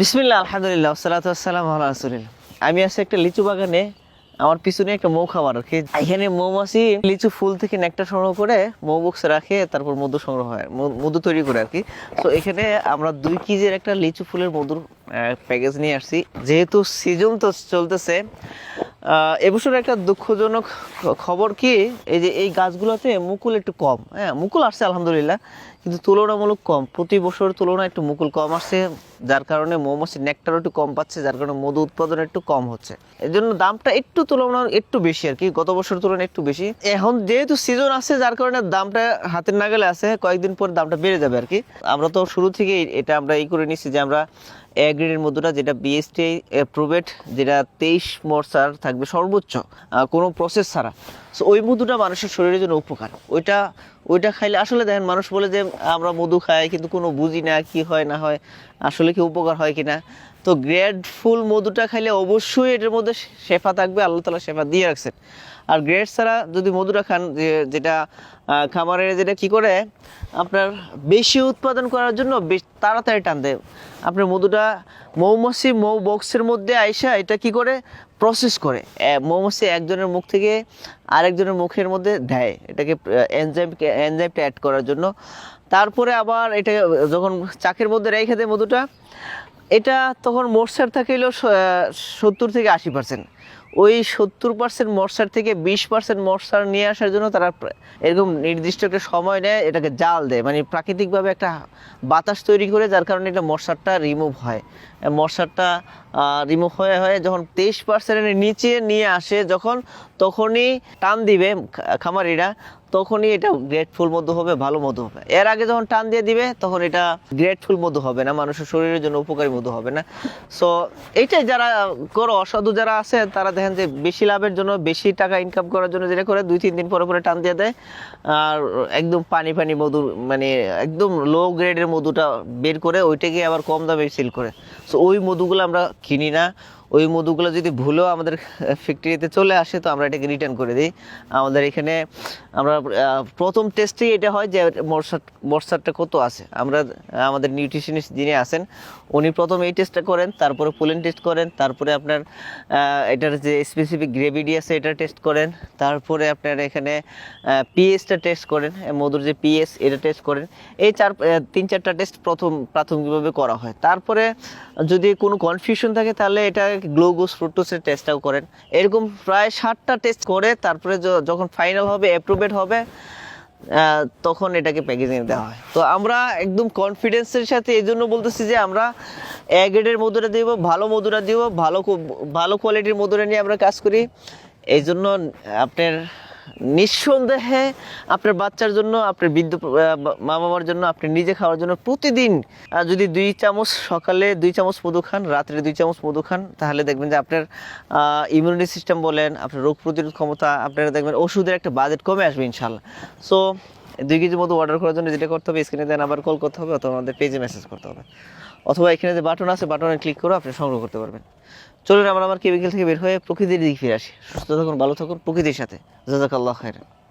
বিসমিল্লা আলহামদুলিল্লাহ সালাত আসসালাম আল্লাহ আমি আছি একটা লিচু বাগানে, আমার পিছনে একটা মৌ খাবার কি এখানে মৌমাছি লিচু ফুল থেকে নেকটা সংগ্রহ করে মৌ বক্সে রাখে, তারপর মধু সংগ্রহ হয় মধু তৈরি করে আর কি। তো এখানে আমরা দুই কেজির একটা লিচু ফুলের মধুর প্যাকেজ নিয়ে আসছি। যেহেতু সিজন তো চলতেছে এবছর একটা দুঃখজনক খবর কি? এই যে এই গাছগুলোতে মুকুল একটু কম। হ্যাঁ মুকুল আসছে, আলহামদুলিল্লাহ, কিন্তু তুলনামূলক কম। প্রতি বছর তুলনায় একটু মুকুল কম আসছে, যার কারণে মৌমাছির নেকটারও একটু কম পাচ্ছে, যার কারণে মধু উৎপাদন একটু কম হচ্ছে। এর জন্য দামটা একটু তুলনায় একটু বেশি আর কি, গত বছর তুলনায় একটু বেশি। এখন যেহেতু সিজন আছে, যার কারণে দামটা হাতের নাগালে আছে, কয়েকদিন পর দামটা বেড়ে যাবে আর কি। আমরা তো শুরু থেকেই এটা আমরা এই করে নিচ্ছি যে আমরা এ গ্রেডের মধুটা যেটা বিএসটি অ্যাপ্রুভেড যেটা তেইশ মরসার থাকবে সর্বোচ্চ কোনো প্রসেস ছাড়া। সো ওই মধুটা মানুষের শরীরের জন্য উপকার। ওইটা ওইটা খাইলে আসলে দেখেন মানুষ বলে যে আমরা মধু খাই কিন্তু কোনো বুঝি না কি হয় না হয় আসলে কি উপকার হয় কিনা? তো গ্রেড ফুল মধুটা খাইলে অবশ্যই এটার মধ্যে শেফা থাকবে আল্লাহ তালা শেফা দিয়ে রাখছেন। আর গ্রেড ছাড়া যদি মধুটা খান যেটা আহ, খামারে যেটা কি করে আপনার বেশি উৎপাদন করার জন্য বেশ তাড়াতাড়ি টান দেয়। আপনার মধুটা মৌমাছি মৌ বক্সের মধ্যে আইসা এটা কি করে? প্রসেস করে। মৌমাছি একজনের মুখ থেকে আরেকজনের মুখের মধ্যে দেয়। এটাকে এনজাইম এনজাইমটা অ্যাড করার জন্য। তারপরে আবার এটা যখন চাকের মধ্যে রেখে দেয় মধুটা, এটা তখন মরসার থাকে হলো সত্তর থেকে আশি পার্সেন্ট ওই সত্তর পার্সেন্ট মশার থেকে বিশ পার্সেন্ট মশার নিয়ে আসার জন্য তারা এরকম নির্দিষ্ট একটা সময় নেয়, এটাকে জাল দেয়। মানে প্রাকৃতিকভাবে একটা বাতাস তৈরি করে, যার কারণে এটা মশারটা রিমুভ হয়। মশারটা রিমুভ হয়ে হয়ে যখন তেইশ পার্সেন্টের নিচে নিয়ে আসে, যখন, তখনই টান দিবে খামারিরা, তখনই এটা গ্রেটফুল মধু হবে, ভালো মধু হবে। এর আগে যখন টান দিয়ে দিবে, তখন এটা গ্রেটফুল মধু হবে না, মানুষের শরীরের জন্য উপকারী মধু হবে না। সো এইটাই যারা করো, অসাধু যারা আছে, তারা দেখেন যে বেশি লাভের জন্য বেশি টাকা ইনকাম করার জন্য যেটা করে দুই, তিন দিন পরে পরে টান দিয়ে দেয়। আর একদম পানি পানি মধু মানে একদম লো গ্রেডের মধুটা বের করে ওইটাকে আবার কম দামে সেল করে। সো ওই মধুগুলো আমরা কিনি না। ওই মধুগুলো যদি ভুলেও আমাদের ফ্যাক্টরিতে চলে আসে, তো আমরা এটাকে রিটার্ন করে দিই। আমাদের এখানে আমরা প্রথম টেস্টেই এটা হয় যে মরসার মরসারটা কত আছে। আমরা, আমাদের নিউট্রিশনিস্ট যিনি আছেন, উনি প্রথম এই টেস্টটা করেন, তারপরে পোলেন টেস্ট করেন, তারপরে আপনার এটার যে স্পেসিফিক গ্রেভিডি আছে, এটা টেস্ট করেন, তারপরে আপনার এখানে পিএসটা টেস্ট করেন মধুর যে পিএস এটা টেস্ট করেন। এই চার তিন চারটা টেস্ট প্রথম, প্রাথমিকভাবে করা হয়। তারপরে যদি কোনো কনফিউশন থাকে, তাহলে এটা গ্লোগোস ফ্রুটোসের টেস্টটাও করেন। এরকম প্রায় ষাটটা টেস্ট করে, তারপরে যখন ফাইনাল হবে অ্যাপ্রুভেড হবে তখন এটাকে প্যাকেজিং দেওয়া হয়। তো আমরা একদম কনফিডেন্সের সাথে এই জন্য বলতেছি যে আমরা এ মধুরা দিব, ভালো মধুরা দিব, ভালো ভালো কোয়ালিটির মধুরা নিয়ে আমরা কাজ করি। এই জন্য আপনার নিঃসন্দেহে আপনার বাচ্চার জন্য, আপনার বৃদ্ধ মা বাবার জন্য, আপনি নিজে খাওয়ার জন্য প্রতিদিন যদি দুই চামচ সকালে দুই চামচ মধু খান, রাত্রে দুই চামচ মধু খান, তাহলে দেখবেন যে আপনার ইমিউনিটি সিস্টেম বলেন, আপনার রোগ প্রতিরোধ ক্ষমতা, আপনারা দেখবেন ওষুধের একটা বাজেট কমে আসবে ইনশাল্লাহ সো দুই কেজি মতো অর্ডার করার জন্য যেটা করতে হবে স্ক্রিনে দেন আবার কল করতে হবে অথবা আমাদের পেজে মেসেজ করতে হবে। অথবা এখানে যে বাটন আছে বাটনে ক্লিক করে আপনি সংগ্রহ করতে পারবেন। চলুন আমরা আমার কেমিক্যাল থেকে বের হয়ে প্রকৃতির দিকে ফিরে আসি। সুস্থ থাকুন, ভালো থাকুন প্রকৃতির সাথে। জাজাকাল্লাহ খায়ের